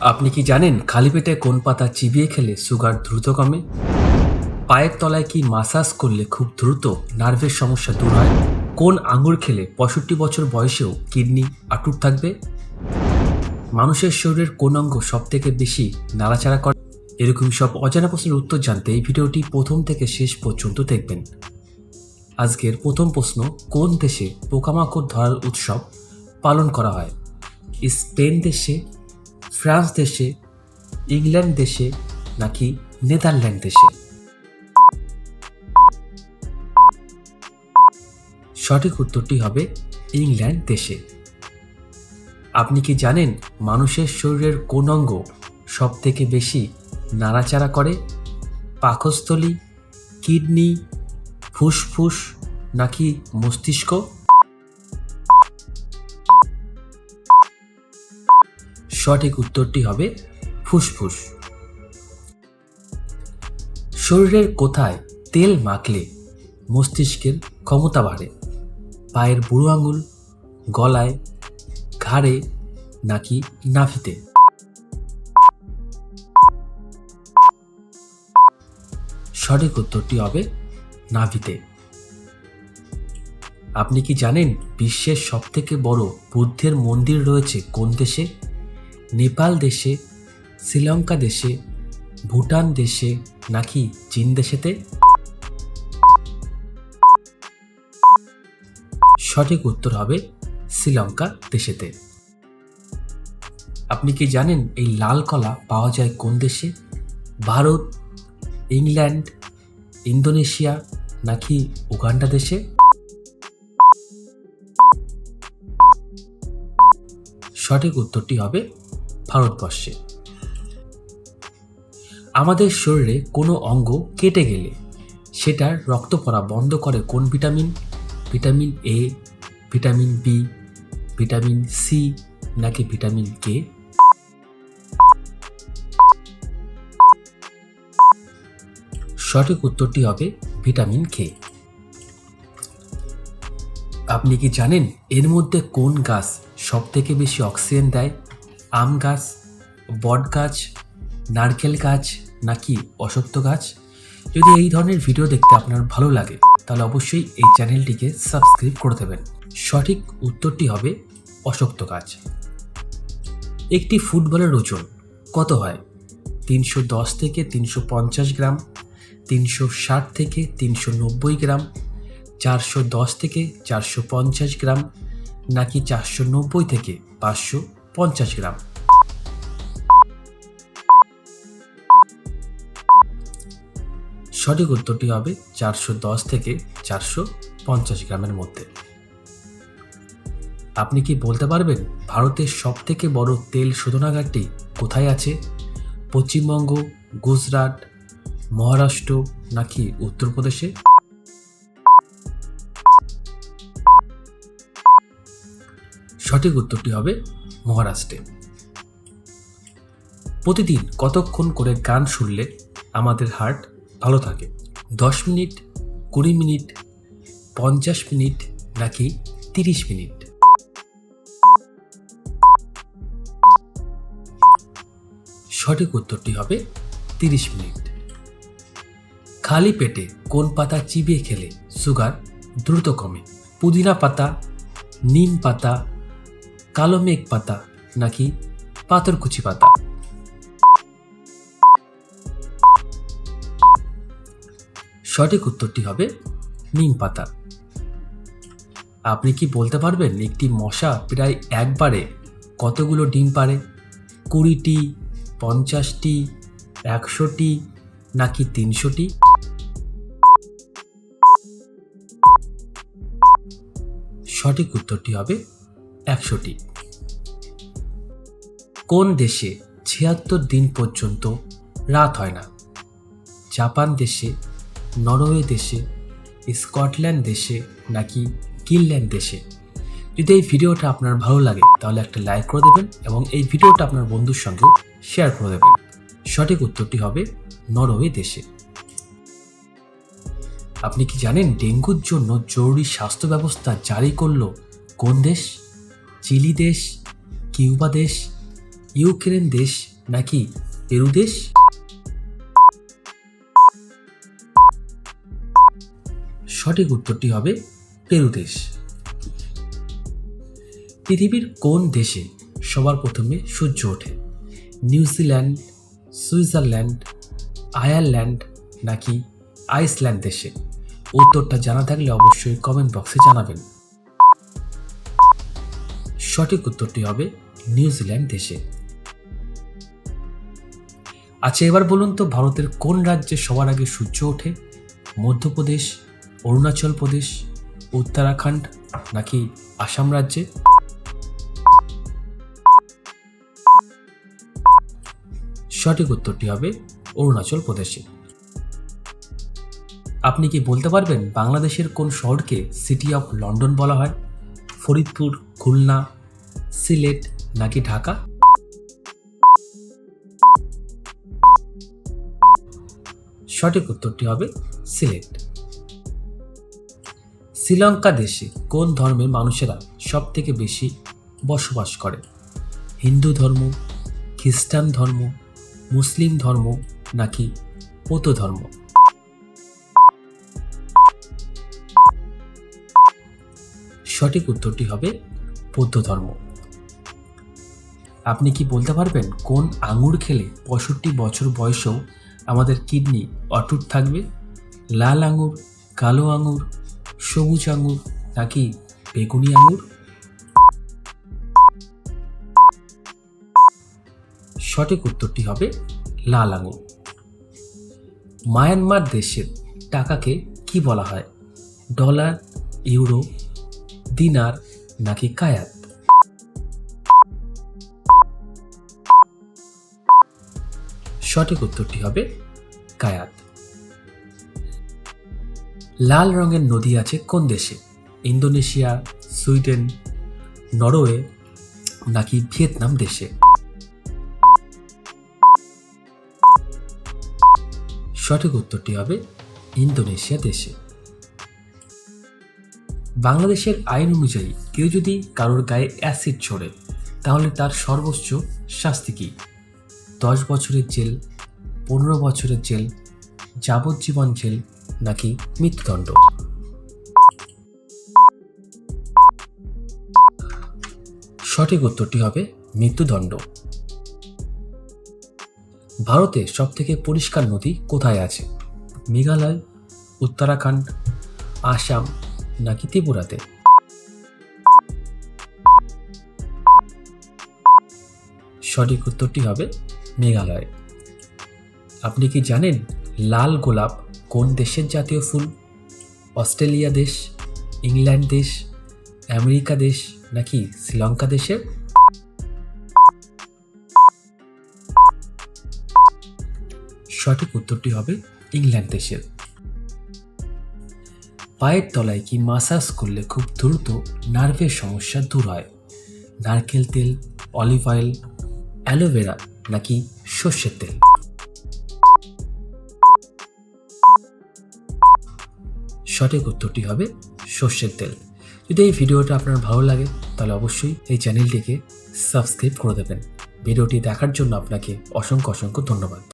আপনি কি জানেন খালি পেটে কোন পাতা চিবিয়ে খেলে সুগার দ্রুত কমে? পায়ের তলায় কি মাসাজ করলে খুব দ্রুত নার্ভের সমস্যা দূর হয়? কোন আঙুর খেলে পঁয়ষট্টি বছর বয়সেও কিডনি আটুট থাকবে? মানুষের শরীরের কোন অঙ্গ সব থেকে বেশি নাড়াচাড়া করে? এরকম সব অজানা প্রশ্নের উত্তর জানতে এই ভিডিওটি প্রথম থেকে শেষ পর্যন্ত দেখবেন। আজকের প্রথম প্রশ্ন, কোন দেশে পোকামাকড় ধরার উৎসব পালন করা হয়? স্পেন দেশে ফ্রান্স দেশে, ইংল্যান্ড দেশে নাকি নেদারল্যান্ড দেশে? সঠিক উত্তরটি হবে ইংল্যান্ড দেশে। আপনি কি জানেন মানুষের শরীরের কোন অঙ্গ সব থেকে বেশি নাড়াচাড়া করে? পাকস্থলী, কিডনি, ফুসফুস নাকি মস্তিষ্ক? সঠিক উত্তরটি হবে ফুসফুস। শরীরের কোথায় তেল মাখলে মস্তিষ্কের ক্ষমতা বাড়ে? পায়ের বুড়ো আঙুল, গলায়, ঘাড়ে, নাকি নাভিতে? সঠিক উত্তরটি হবে নাভিতে। আপনি কি জানেন বিশ্বের সবথেকে বড় বুদ্ধের মন্দির রয়েছে কোন দেশে? নেপাল দেশে, শ্রীলঙ্কা দেশে, ভুটান দেশে নাকি চীন দেশেতে? সঠিক উত্তর হবে শ্রীলঙ্কা দেশেতে। আপনি কি জানেন এই লাল কলা পাওয়া যায় কোন দেশে? ভারত, ইংল্যান্ড, ইন্দোনেশিয়া নাকি উগান্ডা দেশে? সঠিক উত্তরটি হবে ভারতবর্ষে। আমাদের শরীরে কোনো অঙ্গ কেটে গেলে সেটার রক্ত পড়া বন্ধ করে কোন vitamin? Vitamin A vitamin B vitamin C নাকি ভিটামিন কে সঠিক উত্তরটি হবে ভিটামিন কে আপনি কি জানেন এর মধ্যে কোন গাছ সব থেকে বেশি অক্সিজেন দেয়? আম গাছ, বট গাছ, নারকেল গাছ নাকি অসত্য গাছ? যদি এই ধরনের ভিডিও দেখতে আপনার ভালো লাগে, তাহলে অবশ্যই এই চ্যানেলটিকে সাবস্ক্রাইব করে দেবেন। সঠিক উত্তরটি হবে অশক্ত গাছ। একটি ফুটবলের ওজন কত হয়? তিনশো দশ থেকে তিনশো পঞ্চাশ গ্রাম, তিনশো ষাট থেকে তিনশো নব্বই গ্রাম, চারশো দশ থেকে চারশো পঞ্চাশ গ্রাম, নাকি চারশো নব্বই থেকে পাঁচশো পঞ্চাশ গ্রাম। সঠিক উত্তরটি হবে চারশো দশ থেকে চারশো পঞ্চাশ গ্রামের মধ্যে। আপনি কি বলতে পারবেন ভারতের সব থেকে বড় তেল শোধনাগারটি কোথায় আছে? পশ্চিমবঙ্গ, গুজরাট, মহারাষ্ট্র নাকি উত্তরপ্রদেশে? সঠিক উত্তরটি হবে মহারাষ্ট্রে। প্রতিদিন কতক্ষণ করে গান শুনলে আমাদের হার্ট ভালো থাকে? দশ মিনিট, কুড়ি মিনিট, পঞ্চাশ মিনিট নাকি তিরিশ মিনিট? সঠিক উত্তরটি হবে তিরিশ মিনিট। খালি পেটে কোন পাতা চিবিয়ে খেলে সুগার দ্রুত কমে? পুদিনা পাতা, নিম পাতা কালো মেঘ পাতা নাকি পাথরকুচি পাতা? সঠিক উত্তরটি হবে নিম পাতা। আপনি কি বলতে পারবেন একটি মশা প্রায় একবারে কতগুলো ডিম পারে কুড়িটি, পঞ্চাশটি, একশোটি নাকি তিনশোটি? সঠিক উত্তরটি হবে একশোটি। কোন দেশে ছিয়াত্তর দিন পর্যন্ত রাত হয় না? জাপান দেশে, নরওয়ে দেশে, স্কটল্যান্ড দেশে নাকি কিনল্যান্ড দেশে? যদি এই ভিডিওটা আপনার ভালো লাগে, তাহলে একটা লাইক করে দেবেন এবং এই ভিডিওটা আপনার বন্ধুর সঙ্গে শেয়ার করে দেবেন। সঠিক উত্তরটি হবে নরওয়ে দেশে। আপনি কি জানেন ডেঙ্গুর জন্য জরুরি স্বাস্থ্য ব্যবস্থা জারি করল কোন দেশ? চিলি দেশ, কিউবা দেশ, ইউক্রেন দেশ নাকি পেরু দেশ? সঠিক উত্তরটি হবে পেরু দেশ। পৃথিবীর কোন দেশে সবার প্রথমে সূর্য ওঠে? নিউজিল্যান্ড সুইজারল্যান্ড, আয়ারল্যান্ড নাকি আইসল্যান্ড দেশে? উত্তরটা জানা থাকলে অবশ্যই কমেন্ট বক্সে জানাবেন। সঠিক উত্তরটি হবে নিউজিল্যান্ড দেশে। আচ্ছা এবার বলুন তো, ভারতের কোন রাজ্যে সবার আগে সূর্য ওঠে? মধ্যপ্রদেশ, অরুণাচল প্রদেশ, উত্তরাখণ্ড নাকি আসাম রাজ্যে? সঠিক উত্তরটি হবে অরুণাচল প্রদেশে। আপনি কি বলতে পারবেন, বাংলাদেশের কোন শহরকে সিটি অফ লন্ডন বলা হয়? ফরিদপুর, খুলনা সিলেট নাকি ঢাকা? সঠিক উত্তরটি হবে সিলেট। শ্রীলঙ্কা দেশে কোন ধর্মের মানুষেরা সব থেকে বেশি বসবাস করে? হিন্দু ধর্ম, খ্রিস্টান ধর্ম, মুসলিম ধর্ম নাকি বৌদ্ধ ধর্ম? সঠিক উত্তরটি হবে বৌদ্ধ ধর্ম। আপনি কি বলতে পারবেন কোন আঙুর খেলে পঁয়ষট্টি বছর বয়সেও আমাদের কিডনি অটুট থাকবে? লাল আঙুর, কালো আঙুর, সবুজ আঙুর নাকি বেগুনি আঙুর? সঠিক উত্তরটি হবে লাল আঙুর। মায়ানমার দেশের টাকাকে কি বলা হয়? ডলার, ইউরো, দিনার নাকি কায়াত সঠিক উত্তরটি হবে কায়াত। লাল রঙের নদী আছে কোন দেশে? ইন্দোনেশিয়া, সুইডেন, নরওয়ে, নাকি ভিয়েতনাম দেশে? সঠিক উত্তরটি হবে ইন্দোনেশিয়া দেশে। বাংলাদেশের আইন অনুযায়ী কেউ যদি কারোর গায়ে অ্যাসিড ছড়ে, তাহলে তার সর্বোচ্চ শাস্তি কি? দশ বছরের জেল, পনেরো বছরের জেল, যাবজ্জীবন জেল নাকি মৃত্যুদণ্ড? সঠিক উত্তরটি হবে মৃত্যুদণ্ড। ভারতে সবথেকে পরিষ্কার নদী কোথায় আছে? মেঘালয়, উত্তরাখণ্ড, আসাম নাকি ত্রিপুরাতে? সঠিক উত্তরটি হবে মেঘালয়। আপনি কি জানেন লাল গোলাপ কোন দেশের জাতীয় ফুল? অস্ট্রেলিয়া দেশ, ইংল্যান্ড দেশ, আমেরিকা দেশ নাকি শ্রীলঙ্কা দেশের? সঠিক উত্তরটি হবে ইংল্যান্ড দেশের। পায়ের তলায় কি মাসাজ করলে খুব দ্রুত নার্ভের সমস্যা দূর হয়? নারকেল তেল, অলিভ অয়েল, অ্যালোভেরা নাকি সর্ষের তেল? সঠিক উত্তরটি হবে সর্ষের তেল। যদি এই ভিডিওটা আপনার ভালো লাগে, তাহলে অবশ্যই এই চ্যানেলটিকে সাবস্ক্রাইব করে দেবেন। ভিডিওটি দেখার জন্য আপনাকে অসংখ্য অসংখ্য ধন্যবাদ।